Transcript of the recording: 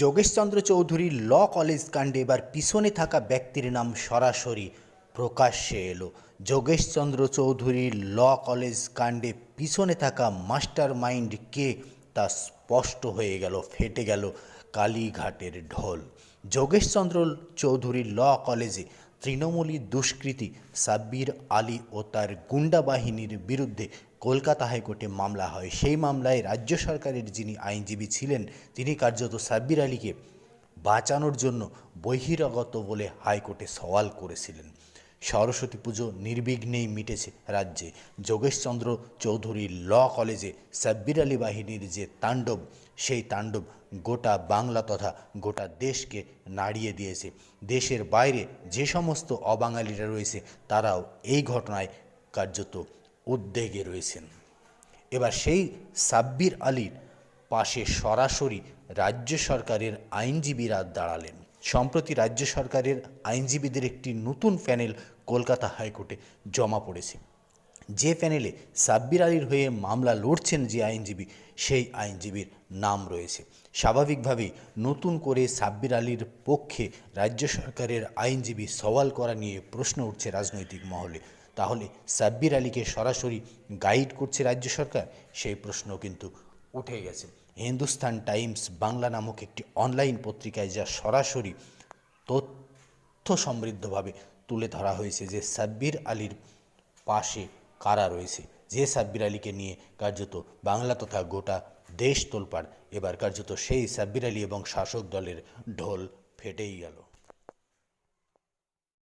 যোগেশচন্দ্র চৌধুরীর law college কাণ্ডে এবার পিছনে থাকা ব্যক্তির নাম সরাসরি প্রকাশ্যে এলো। যোগেশচন্দ্র চৌধুরীর ল কলেজ কাণ্ডে পিছনে থাকা মাস্টার মাইন্ড কে তা স্পষ্ট হয়ে গেল, ফেটে গেল কালীঘাটের ঢোল। যোগেশচন্দ্র চৌধুরীর ল কলেজে তৃণমূলী দুষ্কৃতী সাব্বির আলী ও তার গুন্ডা বাহিনীর বিরুদ্ধে কলকাতা হাইকোর্টে মামলা হয়। সেই মামলায় রাজ্য সরকারের যিনি আইনজীবী ছিলেন, তিনি কার্যত সাব্বির আলীকে বাঁচানোর জন্য বহিরাগত বলে হাইকোর্টে সওয়াল করেছিলেন। সরস্বতী পুজো নির্বিঘ্নেই মিটেছে রাজ্যে। যোগেশচন্দ্র চৌধুরী ল কলেজে সাব্বির আলী বাহিনীর যে তাণ্ডব, সেই তাণ্ডব গোটা বাংলা তথা গোটা দেশকে নাড়িয়ে দিয়েছে। দেশের বাইরে যে সমস্ত অবাঙালিরা রয়েছে, তারাও এই ঘটনায় কার্যত উদ্বেগে রয়েছেন। এবার সেই সাব্বির আলীর পাশে সরাসরি রাজ্য সরকারের আইনজীবীরা দাঁড়ালেন। সম্প্রতি রাজ্য সরকারের আইনজীবীদের একটি নতুন প্যানেল কলকাতা হাইকোর্টে জমা পড়েছে। যে প্যানেলে সাব্বির আলীর হয়ে মামলা লড়ছেন যে আইনজীবী, সেই আইনজীবীর নাম রয়েছে। স্বাভাবিকভাবেই নতুন করে সাব্বির আলীর পক্ষে রাজ্য সরকারের আইনজীবী সওয়াল করা নিয়ে প্রশ্ন উঠছে রাজনৈতিক মহলে। তাহলে সাব্বির আলীকে সরাসরি গাইড করছে রাজ্য সরকার? সেই প্রশ্ন কিন্তু উঠে গেছে। হিন্দুস্তান টাইমস বাংলা নামক একটি অনলাইন পত্রিকায় যা সরাসরি তথ্য সমৃদ্ধভাবে তুলে ধরা হয়েছে যে সাব্বির আলীর পাশে কারা রয়েছে। যে সাব্বির আলীকে নিয়ে কার্যত বাংলা তথা গোটা দেশ তোলপাড়, এবার কার্যত সেই সাব্বির আলী এবং শাসক দলের ঢোল ফেটেই গেল।